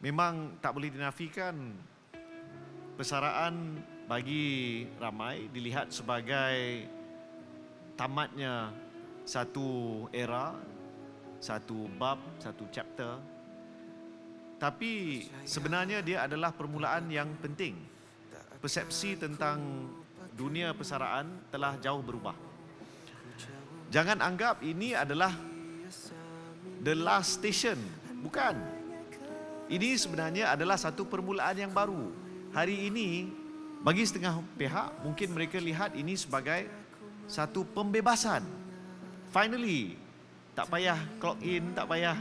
memang tak boleh dinafikan persaraan bagi ramai dilihat sebagai tamatnya satu era, satu bab, satu chapter. Tapi sebenarnya dia adalah permulaan yang penting. Persepsi tentang dunia persaraan telah jauh berubah. Jangan anggap ini adalah the last station. Bukan. Ini sebenarnya adalah satu permulaan yang baru. Hari ini bagi setengah pihak mungkin mereka lihat ini sebagai satu pembebasan. Finally, tak payah clock in, tak payah.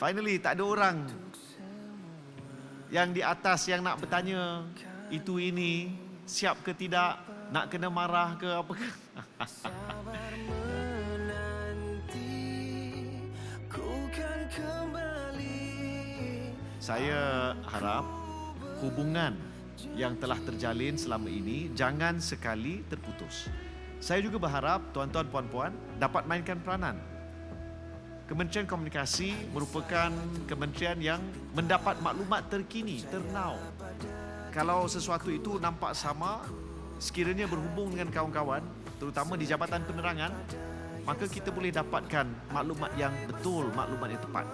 Finally, tak ada orang yang di atas yang nak bertanya itu ini siap ke tidak, nak kena marah ke apa ke. Saya harap hubungan yang telah terjalin selama ini jangan sekali terputus. Saya juga berharap tuan-tuan puan-puan dapat mainkan peranan. Kementerian Komunikasi merupakan kementerian yang mendapat maklumat terkini, ternau. Kalau sesuatu itu nampak sama, sekiranya berhubung dengan kawan-kawan, terutama di Jabatan Penerangan, maka kita boleh dapatkan maklumat yang betul, maklumat yang tepat.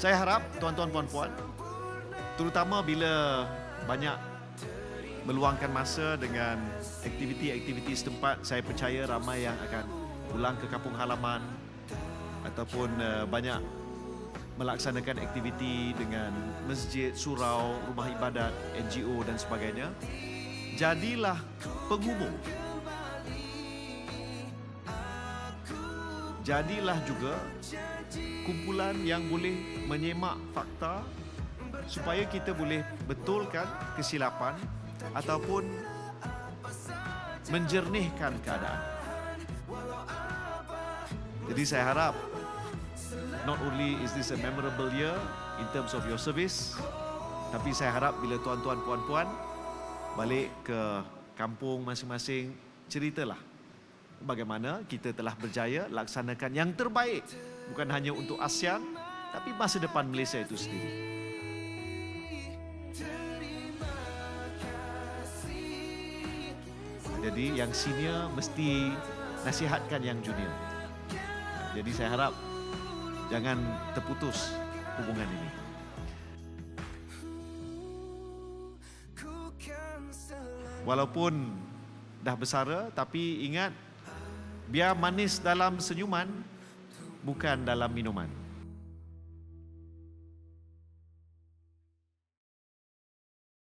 Saya harap tuan-tuan puan-puan terutama bila banyak meluangkan masa dengan aktiviti-aktiviti setempat saya percaya ramai yang akan pulang ke kampung halaman ataupun uh, banyak melaksanakan aktiviti dengan masjid, surau, rumah ibadat, NGO dan sebagainya. Jadilah penghubung jadilah juga kumpulan yang boleh menyemak fakta supaya kita boleh betulkan kesilapan ataupun menjernihkan keadaan. Jadi saya harap not only is this a memorable year in terms of your service, tapi saya harap bila tuan-tuan puan-puan balik ke kampung masing-masing ceritalah bagaimana kita telah berjaya laksanakan yang terbaik bukan hanya untuk ASEAN tapi masa depan Malaysia itu sendiri. Jadi yang senior mesti nasihatkan yang junior. Jadi saya harap jangan terputus hubungan ini. Walaupun dah bersara tapi ingat biar manis dalam senyuman bukan dalam minuman.